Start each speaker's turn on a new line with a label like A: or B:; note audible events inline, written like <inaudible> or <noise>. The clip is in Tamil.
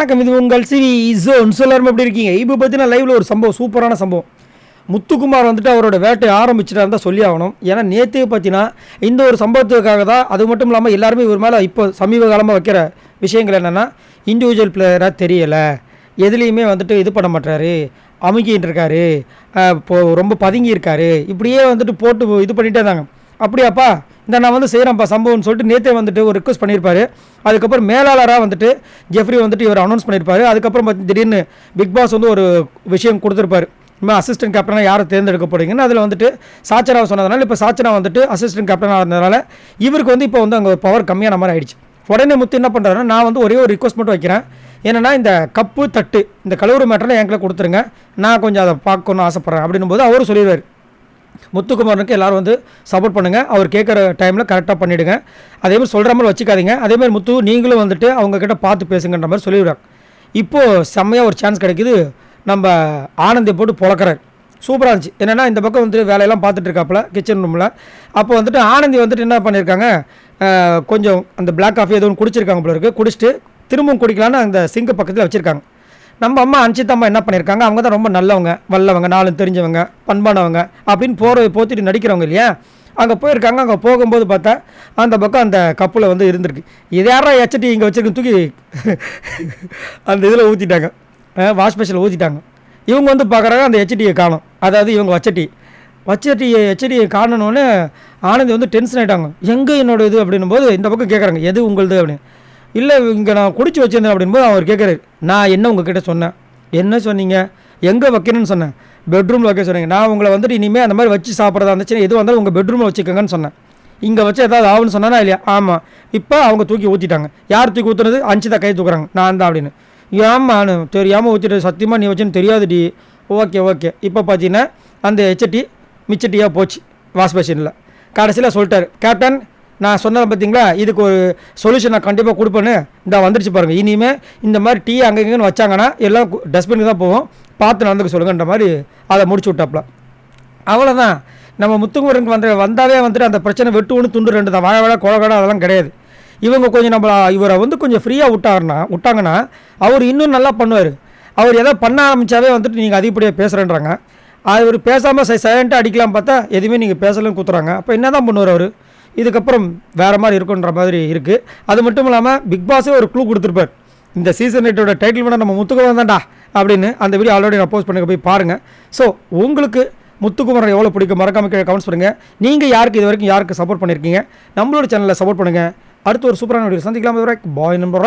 A: வணக்கம் இது உங்கள் சிவி ஜோன் எல்லாரும் எப்படி இருக்கீங்க? இப்போ பார்த்தீங்கன்னா லைவில் ஒரு சம்பவம் சூப்பரான சம்பவம். முத்துக்குமார் வந்துட்டு அவரோட வேட்டையை ஆரம்பிச்சுட்டா இருந்தால் சொல்லி ஆகணும். ஏன்னா நேற்றே பார்த்தீங்கன்னா இந்த ஒரு சம்பவத்துக்காக தான் அது மட்டும் இல்லாமல் எல்லாருமே இவர் மேலே இப்போ சமீப காலமாக வைக்கிற விஷயங்கள் என்னென்னா இண்டிவிஜுவல் பிளேயராக தெரியலை. எதுலேயுமே வந்துட்டு இது பண்ண மாட்டாரு அமுக்கிட்டு இருக்காரு ரொம்ப பதுங்கி இருக்காரு இப்படியே வந்துட்டு போட்டு இது பண்ணிட்டே இருந்தாங்க. அப்படியாப்பா? இந்த நான் வந்து செய்கிறேன்ப்பா சம்பவம்னு சொல்லிட்டு நேற்றே வந்துட்டு ஒரு ரிக்வஸ்ட் பண்ணியிருப்பாரு அதுக்கப்புறம் மேலாளராக வந்துட்டு ஜெஃப்ரி வந்துட்டு இவர் அனௌன்ஸ் பண்ணியிருப்பாரு அதுக்கப்புறம் பார்த்து திடீர்னு பிக் பாஸ் வந்து ஒரு விஷயம் கொடுத்துருப்பாரு. இனிமேல் அசிஸ்டன்ட் கேப்டனாக யாரை தேர்ந்தெடுக்க போகிறீங்கன்னு அதில் வந்துட்டு சாச்சராக சொன்னதுனால இப்போ சாச்சரா வந்துட்டு அசிஸ்டன்ட் கேப்டனாக இருந்ததுனால இவருக்கு வந்து இப்போ வந்து அங்கே பவர் கம்மியான மாதிரி ஆயிடுச்சு. உடனே முத்து என்ன பண்ணுறாருன்னா நான் வந்து ஒரே ஒரு ரிக்வஸ்ட் மட்டும் வைக்கிறேன். என்னன்னா இந்த கப்பு தட்டு இந்த கழுவுற மேட்டரில் என்கிட்ட கொடுத்துருங்க. நான் கொஞ்சம் அதை பார்க்கணும்னு ஆசைப்பட்றேன் அப்படின்னும் போது அவரும் சொல்லிடுவார். முத்துக்குமாரனுக்கு எல்லாரும் வந்து சப்போர்ட் பண்ணுங்கள் அவர் கேட்குற டைமில் கரெக்டாக பண்ணிவிடுங்க அதே மாதிரி சொல்கிற மாதிரி வச்சுக்காதீங்க. அதேமாதிரி முத்து நீங்களும் வந்துட்டு அவங்கக்கிட்ட பார்த்து பேசுங்கன்ற மாதிரி சொல்லிவிடுறாங்க. இப்போது செம்மையாக ஒரு சான்ஸ் கிடைக்குது. நம்ம ஆனந்தை போட்டு பொழக்கிறார். சூப்பராக இருந்துச்சு. என்னென்னா இந்த பக்கம் வந்துட்டு வேலையெல்லாம் பார்த்துட்டு இருக்காப்புல கிச்சன் ரூமில் அப்போ வந்துட்டு ஆனந்தி வந்துட்டு என்ன பண்ணியிருக்காங்க? கொஞ்சம் அந்த பிளாக் காஃபி எதுவும் குடிச்சிருக்காங்க போல இருக்குது குடிச்சிட்டு திரும்பவும் குடிக்கலான்னு அந்த சிங்கு பக்கத்தில் வச்சுருக்காங்க. நம்ம அம்மா அஞ்சித்தம்மா என்ன பண்ணியிருக்காங்க அவங்க தான் ரொம்ப நல்லவங்க வல்லவங்க நாளும் தெரிஞ்சவங்க பண்பானவங்க அப்படின்னு போகிற போத்திட்டு நடிக்கிறவங்க இல்லையா? அங்கே போயிருக்காங்க. அங்கே போகும்போது பார்த்தா அந்த பக்கம் அந்த கப்பில் வந்து இருந்திருக்கு. இது யாரா எச்சட்டி இங்கே வச்சுருக்க தூக்கி <laughs> அந்த இதில் ஊற்றிட்டாங்க வாஷ் மிஷினில் ஊற்றிட்டாங்க இவங்க வந்து பார்க்குறாங்க அந்த ஹெச்டியை காணும். அதாவது இவங்க வச்சட்டி. வச்சட்டி ஹெச்டியை காணணுன்னு ஆனந்தி வந்து டென்ஷன் ஆகிட்டாங்க எங்கே என்னோட இது அப்படின்னும் போது இந்த பக்கம் கேட்குறாங்க எது உங்களுது அப்படின்னு. இல்லை இங்கே நான் குடிச்சு வச்சிருந்தேன் அப்படின்போது அவர் கேட்குறாரு. நான் என்ன உங்ககிட்ட சொன்னேன்? என்ன சொன்னீங்க? எங்கே வைக்கணும்னு சொன்னேன். பெட்ரூமில் வைக்க சொன்னீங்க. நான் உங்களை வந்துட்டு இனிமேல் அந்த மாதிரி வச்சு சாப்பிட்றதா இருந்துச்சுன்னா எது வந்தாலும் உங்கள் பெட்ரூமில் வச்சுக்கோங்கன்னு சொன்னேன். இங்கே வச்சு ஏதாவது ஆகும்னு சொன்னானா இல்லையா? ஆமாம் இப்போ அவங்க தூக்கி ஊற்றிட்டாங்க யார் தூக்கி ஊற்றுனது தான் கை தூக்குறாங்க. நான் தான் அப்படின்னு. ஏமான்னு தெரியாமல் ஊற்றிட்டு சத்தியமாக நீ வச்சுன்னு தெரியாதுடி. Okay okay. இப்போ பார்த்தீங்கன்னா அந்த ஹெச்டி மிச்சட்டியாக போச்சு வாஷ் மிஷினில். கடைசியில் சொல்லிட்டாரு கேப்டன் நான் சொன்னேன் பார்த்தீங்களா இதுக்கு ஒரு சொல்யூஷன் நான் கண்டிப்பாக கொடுப்பேன்னு. இந்த வந்துருச்சு பாருங்கள் இனிமேல் இந்த மாதிரி டீ அங்கே இங்கேன்னு வச்சாங்கன்னா எல்லாம் டஸ்ட்பினுக்கு தான் போவோம். பார்த்து நடந்துக்க சொல்லுங்கன்ற மாதிரி அதை முடிச்சு விட்டாப்புல அவ்வளோதான் நம்ம முத்துக்குமரனுக்கு வந்து வந்தாவே வந்துட்டு அந்த பிரச்சனை வெட்டு ஒன்று துண்டு ரெண்டு தான். வாழ வாழ கொலகடை அதெல்லாம் கிடையாது. இவங்க கொஞ்சம் நம்ம இவரை வந்து கொஞ்சம் ஃப்ரீயாக விட்டாருன்னா விட்டாங்கன்னா அவர் இன்னும் நல்லா பண்ணுவார். அவர் எதாவது பண்ண ஆரம்பித்தாவே வந்துட்டு நீங்கள் அதிகப்படியாக பேசுகிறேன்றாங்க அவர் பேசாமல் சை சைலண்ட்டாக அடிக்கலாம் பார்த்தா எதுவுமே நீங்கள் பேசலன்னு கூத்துறாங்க. அப்போ என்ன தான் பண்ணுவார் அவர்? இதுக்கப்புறம் வேறு மாதிரி இருக்குன்ற மாதிரி இருக்குது அது மட்டும் இல்லாமல் பிக் பாஸே ஒரு க்ளூ கொடுத்துருப்பார். இந்த சீசன் எட்டோட டைட்டில் வேணால் நம்ம முத்துக்குமரன் தான்டா அப்படின்னு அந்த வீடியோ ஆல்ரெடி நான் போஸ்ட் பண்ணி போய் பாருங்கள் ஸோ உங்களுக்கு முத்துக்குமரன் எவ்வளோ பிடிக்கும்? மறக்காம கீழே கமெண்ட்ஸ் பண்ணுங்கள் நீங்கள் யாருக்கு இது வரைக்கும் யாருக்கு சப்போர்ட் பண்ணியிருக்கீங்க நம்மளோட சேனலில் சப்போர்ட் பண்ணுங்கள் அடுத்து ஒரு சூப்பரான வீடியோ சந்திக்கலாம். பாய் நம்பர்